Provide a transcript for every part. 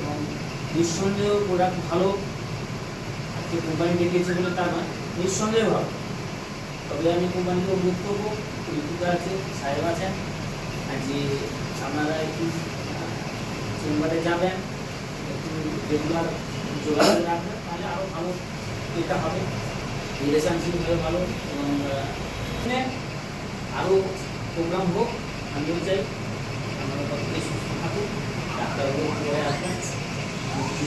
এবং নিঃসন্দেহ প্রোডাক্ট ভালো আজকে কোম্পানি ডেকেছে বলে তা নয়, নিঃসন্দেহে ভালো। তবে আমি কোম্পানিকে অনুরোধ করব পরিচিত আছে, সাহেব আছেন যে আপনারা একটু চেম্বারে যাবেন, একটু রেগুলার যোগাযোগ রাখবেন, তাহলে আরও ভালো এটা হবে। রিলেশনশিপ হবে ভালো এবং আরও প্রোগ্রাম হোক, আমিও চাই। আপনারা প্রত্যেকে সুস্থ আসবেন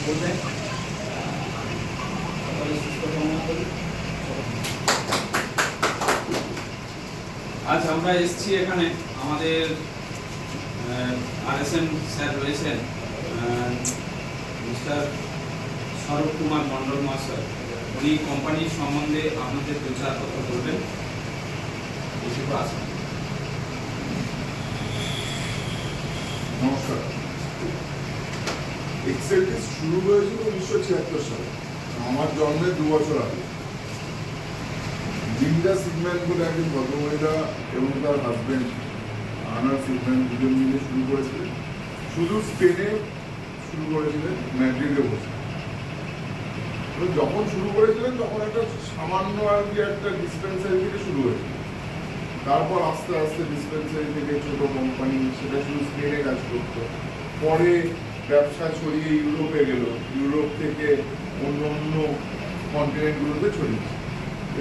আপনি বলবেন আহ, সকলে সুস্থ কামনা করি। আজ আমরা এসেছি এখানে। আমাদের আর এস এম স্যার রয়েছেন মিস্টার স্বরূপ কুমার মণ্ডল মহাশয়। উনি কোম্পানির সম্বন্ধে আপনাদের দু চার কথা বলবেন। নমস্কার। এক্সেলটিস শুরু হয়েছিল উনিশশো ছিয়াত্তর সালে, আমার দু বছর আগে। জিন্ডা সিগম্যান বলে একজন ভদ্রমহিলা এবং তার হাজবেন্ড আনার সিগম্যান দুজন মিলে শুরু করেছিলেন। শুধু স্পেনে শুরু করেছিলেন ম্যাড্রিডে বসে। যখন শুরু করেছিলেন, তখন একটা সামান্য আর কি একটা ডিসপেন্সারি থেকে শুরু হয়েছিল তারপর আস্তে আস্তে ডিসপেন্সারি থেকে ছোট কোম্পানি সেটা শুধু স্পেনে কাজ করতো। পরে ব্যবসা ছড়িয়ে ইউরোপে গেল। ইউরোপ থেকে অন্য অন্য কন্টিনেন্টগুলোতে ছড়িয়েছে।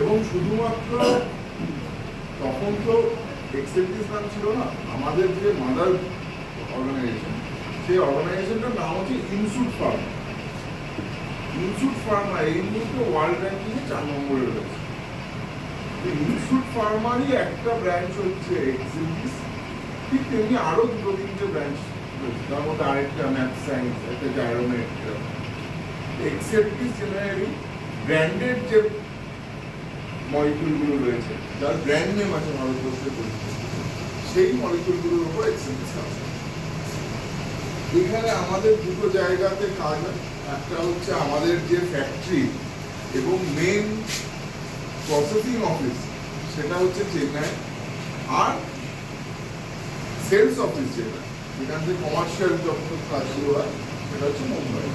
এবং শুধুমাত্র তখন তো এক্সেন্টিস নাম ছিল না, আমাদের যে মাদার অর্গানাইজেশন সেই অর্গানাইজেশনটার নাম হচ্ছে ইনস্যুট ফার্ম ইনস্যুট ফার্মা এই মুহূর্তে ওয়ার্ল্ড র্যাঙ্কিংয়ে চার নম্বরে রয়েছে। ইনস্যুট ফার্মারই একটা ব্রাঞ্চ হচ্ছে এক্সিলিস ঠিক তেমনি আরও দুটো তিনটে ব্রাঞ্চ তার আরেকটা ম্যাথ সায়েন্স একটা জায়রোমেট এক্সেপ্টিস জেনারেলি ব্র্যান্ডেড যে মলিকুলগুলো রয়েছে, যার ব্র্যান্ড নেম আছে ভারতবর্ষে পরিচিত, সেই মলিকুলগুলোর উপর এক্সেপ্টিস এখানে আমাদের দুটো জায়গাতে কাজ একটা হচ্ছে আমাদের যে ফ্যাক্টরি এবং মেন প্রসেসিং অফিস সেটা হচ্ছে চেন্নাই। আর সেলস অফিস যেটা। যেখান থেকে কমার্শিয়াল যত কাজগুলো হয়, সেটা হচ্ছে মুম্বাই।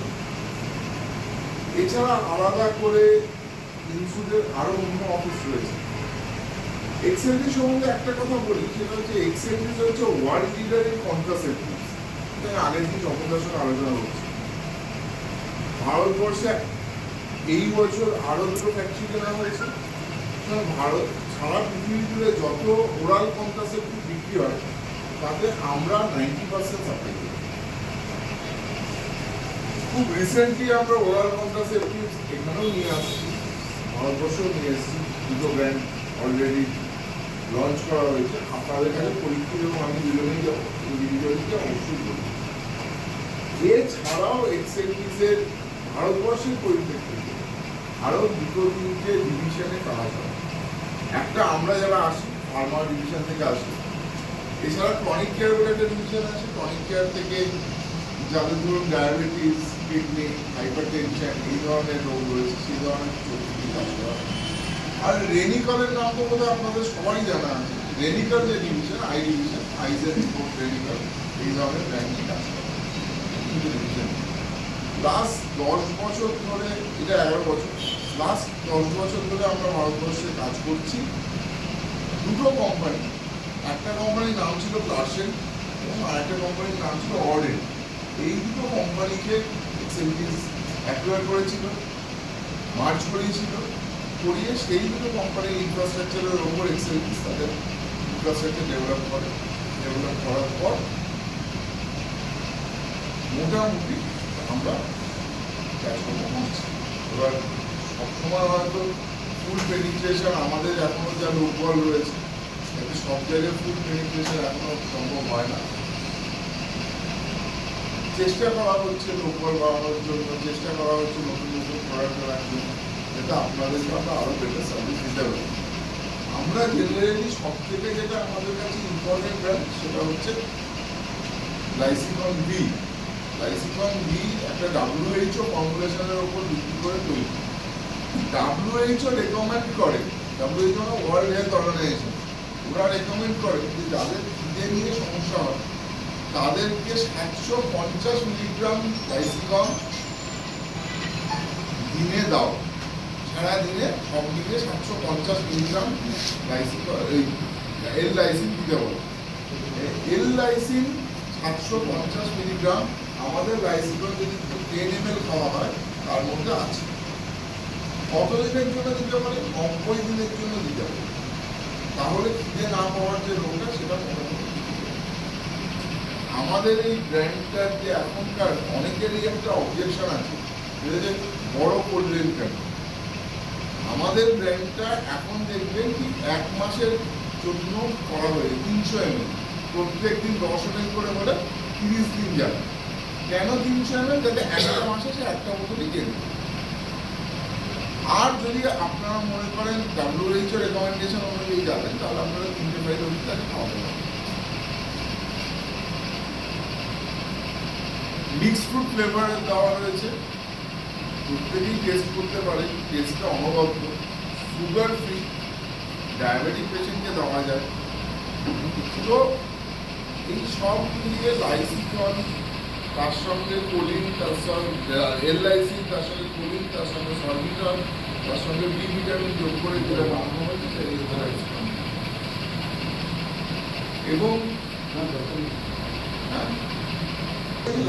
এছাড়া আলাদা করে ইনস্যুটের আরও অন্য অফিস রয়েছে। সম্বন্ধে একটা কথা বলি, সেটা হচ্ছে হচ্ছে ওয়ার্ল্ড লিডার ইন আগের দিন সঙ্গে আলোচনা করছি। ভারতবর্ষে এই বছর আরও দুটো ফ্যাক্টরি কেনা হয়েছে। ভারত সারা পৃথিবী জুড়ে যত ওরাল কন্ট্রাসেপ্টিভ বিক্রি হয় তাতে আমরা নাইনটি পার্সেন্ট সাপ্লাই করি। খুব রিসেন্টলি আমরা ওরাল কন্ট্রাসেপ্টিভ এখানেও নিয়ে আসছি। ভারতবর্ষেও নিয়ে এসেছি। দুটো ব্র্যান্ড অলরেডি লঞ্চ করা হয়েছে। আপনাদের কাছে পরীক্ষিত এবং আমি দুজনেই ইন্ডিভিজুয়ালিকে অবশ্যই বলি এছাড়াও এক্সেন্টিসের ভারতবর্ষের পরিপ্রেক্ষিতে আরও দুটো তিনটে ডিভিশনে কাজ হয় একটা আমরা যারা আসি ফার্মা ডিভিশন থেকে আসি এছাড়া টনিক কেয়ার বলে একটা ডিভিশন আছে। টনিক কেয়ার থেকে যাদের ধরুন ডায়াবেটিস কিডনি হাইপার টেনশন এই ধরনের রোগ রয়েছে, সেই ধরনের। আর রেনিকলের নাম তো বোধহয় আপনাদের সবারই জানা আছে। রেনিকল যে ডিভিশন আই ডিভিশন আইজেন রিপোর্ট রেনিকল এই ধরনের করে। দুটো লাস্ট দশ বছর ধরে, এটা এগারো বছর। লাস্ট দশ বছর ধরে আমরা ভারতবর্ষে কাজ করছি। দুটো কোম্পানি একটা কোম্পানির নাম ছিল প্লাসেন এবং আরেকটা কোম্পানির নাম ছিল অর্ডেন এই দুটো কোম্পানিকে এক্সেন্টিস অ্যাকোয়ার করেছিল মার্চ করিয়েছিল করিয়ে সেই দুটো কোম্পানির ইনফ্রাস্ট্রাকচারের ওপর এক্সেন্টিস তাদের ইনফ্রাস্ট্রাকচার ডেভেলপ করে ডেভেলপ করার পর মোটামুটি আমরা এবার সবসময় হয়তো ফুল পেনিট্রেশন আমাদের এখনও যা লোকবল রয়েছে সব জায়গায় ফুল পেনিট্রেশন এখনও সম্ভব হয় না। চেষ্টা করা হচ্ছে লোকবল বাড়ানোর জন্য, চেষ্টা করা হচ্ছে নতুন নতুন প্রোডাক্ট আনার জন্য। যাতে আপনাদেরকে আমরা আরও বেটার সার্ভিস দিতে পারি আমরা জেনারেলি সব থেকে যেটা আমাদের কাছে ইম্পর্টেন্ট ব্র্যান্ড সেটা হচ্ছে লাইসিকন বি লাইসিকন বি একটা ডাব্লিউএইচও ফর্মুলেশনের ওপর ভিত্তি করে তৈরি। ডাব্লিউএইচও রেকমেন্ড করে। ডাব্লিউএইচও ওয়ার্ল্ড হেলথ অর্গানাইজেশন ওরা রেকমেন্ড করে যে যাদের খিদে নিয়ে সমস্যা হয়, তাদেরকে সাতশো পঞ্চাশ মিলিগ্রাম লাইসিকন দিনে দাও। সারা দিনে সব দিনে সাতশো পঞ্চাশ মিলিগ্রাম লাইসিকন এই এল লাইসিন দিতে বলো এল লাইসিন সাতশো পঞ্চাশ মিলিগ্রাম আমাদের লাইসিকন যদি টেন এম এল খাওয়া হয়, তার মধ্যে আছে। কত দিনের জন্য দিতে পারে? নব্বই দিনের জন্য দিতে পারে। তাহলে খিদে না পাওয়ার যে রোগটা, সেটা হয়ে। আমাদের এই ব্র্যান্ডটার যে এখনকার, অনেকেরই একটা অবজেকশন আছে। যে বড় করলেন কেন? আমাদের ব্র্যান্ডটা এখন দেখবেন কি, এক মাসের জন্য করা হয়েছে তিনশো এম প্রত্যেক দিন দশ এম করে হলে তিরিশ দিন যাবে। কেন তিনশো এম যাতে একটা মাসে সে একটা বোতলই কিনবে আর যদি আপনারা মনে করেন ডাব্লিউএইচ ও রেকমেন্ডেশন অনুযায়ী যাবেন, তাহলে আপনারা তিনটে ফাইল অবধি তাকে খাওয়াতে পারেন মিক্স ফ্রুট ফ্লেভার দেওয়া হয়েছে প্রত্যেকেই টেস্ট করতে পারে টেস্টটা অনবদ্য। সুগার ফ্রি ডায়াবেটিক পেশেন্টকে দেওয়া যায়। তো এই সব মিলিয়ে লাইসিকন তার সঙ্গে কোলিন তার সঙ্গে এলআইসি তার সঙ্গে কোলিন তার সঙ্গে সর্বিটন তার সঙ্গে বি ভিটামিন যোগ করে যেটা বানানো হয়েছে এবং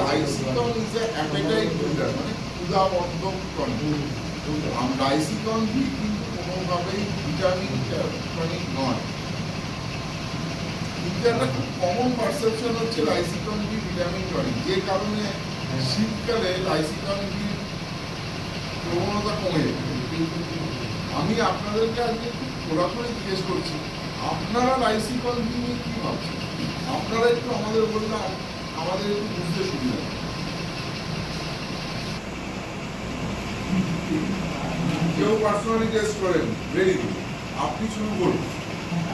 লাইসিকন ইজ এ অ্যাপেটাইট বিল্ডার মানে ক্ষুধাবর্ধক টনিক লাইসিকন বি কিন্তু কোনোভাবেই ভিটামিন টনিক নয়। কিন্তু একটা খুব কমন পারসেপশন হচ্ছে লাইসিকন বি ভিটামিন টনিক যে কারণে শীতকালে লাইসিকন বি প্রবণতা কমে যায়। আমি আপনাদেরকে আজকে খুব খোলাখুলি জিজ্ঞেস করছি, আপনারা লাইসিকন নিয়ে কি ভাবছেন? আপনারা একটু আমাদের বললে আম- আমাদের একটু বুঝতে সুবিধা। কেউ পার্সোনালি টেস্ট করেন ভেরি গুড আপনি শুরু করুন।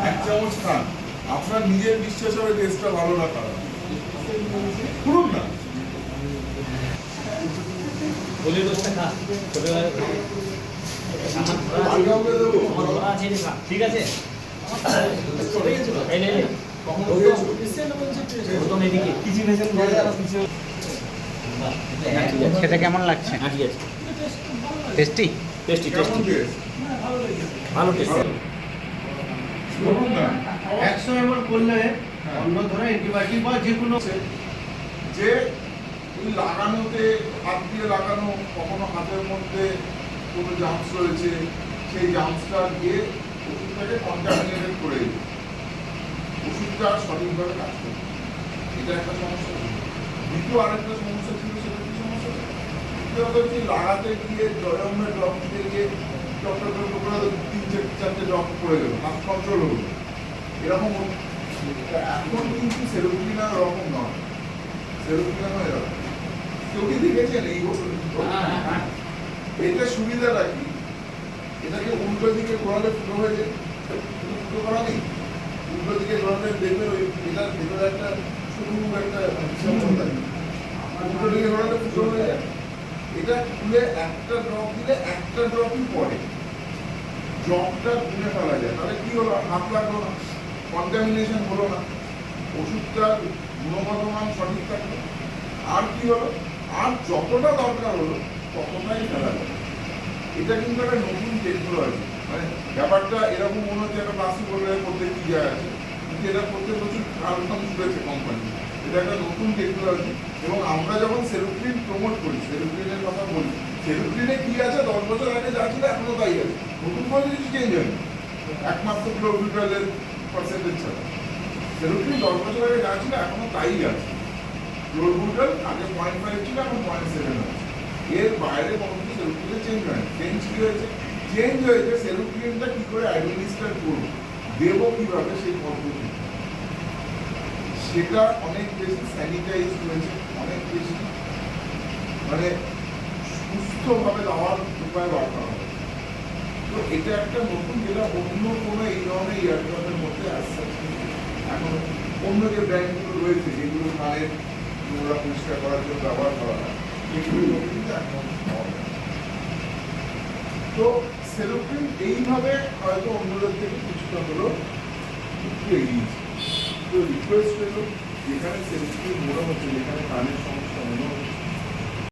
এক চামচ খান। আপনার নিজের বিশ্বাস হবে টেস্টটা ভালো না খারাপ। করুন না। ঠিক আছে। খেতে কেমন লাগছে? হ্যাঁ, আছে? টেস্টি? Tasty tasty. ভালো টেস্টি একশো এমএল করলে অন্য ধরো অ্যান্টিবায়োটিক বা যে কোনো যে এই লাগানোতে হাত দিয়ে লাগানো কখনো হাতের মধ্যে কোনো জাম্পস রয়েছে সেই জাম্পসটা গিয়ে ওষুধটাকে কন্টামিনেটেড করে ওষুধটা সঠিকভাবে কাজ করবে এটা একটা সমস্যা দ্বিতীয় আরেকটা সমস্যা ছিল সেটা কি সমস্যা দ্বিতীয়ত হচ্ছে লাগাতে গিয়ে জয়মের ড্রপ দিতে গিয়ে ডক্টর তিন চার চারটে ড্রপ পড়ে গেল হাত কন্ট্রোল হলো। এরকম এখন কিন্তু সেরোপিনা ওরকম নয়। সেরোপিনা নয় এরকম। কেউ কি দেখেছেন এই এটা সুবিধাটা কি? এটাকে উল্টো দিকে ঘোরালে ফুটো হয়ে যায়? ফুটো করা নেই? উল্টো দিকে ঘোরালে দেখবেন ওই এটার ভেতরে একটা সরু একটা থাকে উল্টো দিকে ঘোরালে ফুটো হয়ে যায়। এটা খুলে একটা ড্রপ দিলে একটা ড্রপই পড়ে। ড্রপটা গুনে ফেলা যায়। তাহলে কি হলো? হাত লাগল না কন্টামিনেশন হলো না। ওষুধটার গুণগত মান সঠিক থাকল আর কি হলো? আর যতটা দরকার হলো, ততটাই ফেলা এটা কিন্তু একটা নতুন টেকনোলজি মানে ব্যাপারটা এরকম মনে হচ্ছে একটা প্লাস্টিক বোতলের মধ্যে কি যায় আছে। কিন্তু এটা করতে প্রচুর কার্বন তুলেছে কোম্পানি এটা একটা নতুন টেকনোলজি এবং আমরা যখন সেরোক্লিন প্রমোট করি সেরোক্লিনের কথা বলি সেরোক্লিনে কি আছে? দশ বছর আগে যা ছিল এখনও তাই আছে। নতুন করে কিছু চেঞ্জ হয়নি। একমাত্র ক্লোরবিউটালের পার্সেন্টেজ ছাড়া। সেরোক্লিন দশ বছর আগে যা ছিল এখনও তাই আছে। ক্লোরবিউটাল আগে পয়েন্ট ফাইভ ছিল, এখন পয়েন্ট সেভেন আছে। এর বাইরে কোনো কিছু চেঞ্জ হয়নি চেঞ্জ কি হয়েছে? চেঞ্জ হয়েছে সেরোক্লিনটা কি করে অ্যাডমিনিস্টার করব? দেবো কীভাবে সেই পদ্ধতি? সেটা অনেক বেশি স্যানিটাইজ হয়েছে, অনেক বেশি মানে সুস্থভাবে দেওয়ার উপায় বার করা হবে তো এটা একটা নতুন, যেটা অন্য কোনো এই ধরনের ইয়ারড্রপের মধ্যে আসছে এখন অন্য যে ব্র্যান্ডগুলো রয়েছে যেগুলো কানের নোংরা পরিষ্কার করার জন্য ব্যবহার করা হয় এগুলো কিন্তু এখন। তো সেলোক্রিন এইভাবে হয়তো অন্যদের থেকে কিছুটা হলেও একটু এগিয়েছে তো রিকোয়েস্ট হলো যেখানে সেলোক্রিন মনে হচ্ছে যেখানে কানের হচ্ছে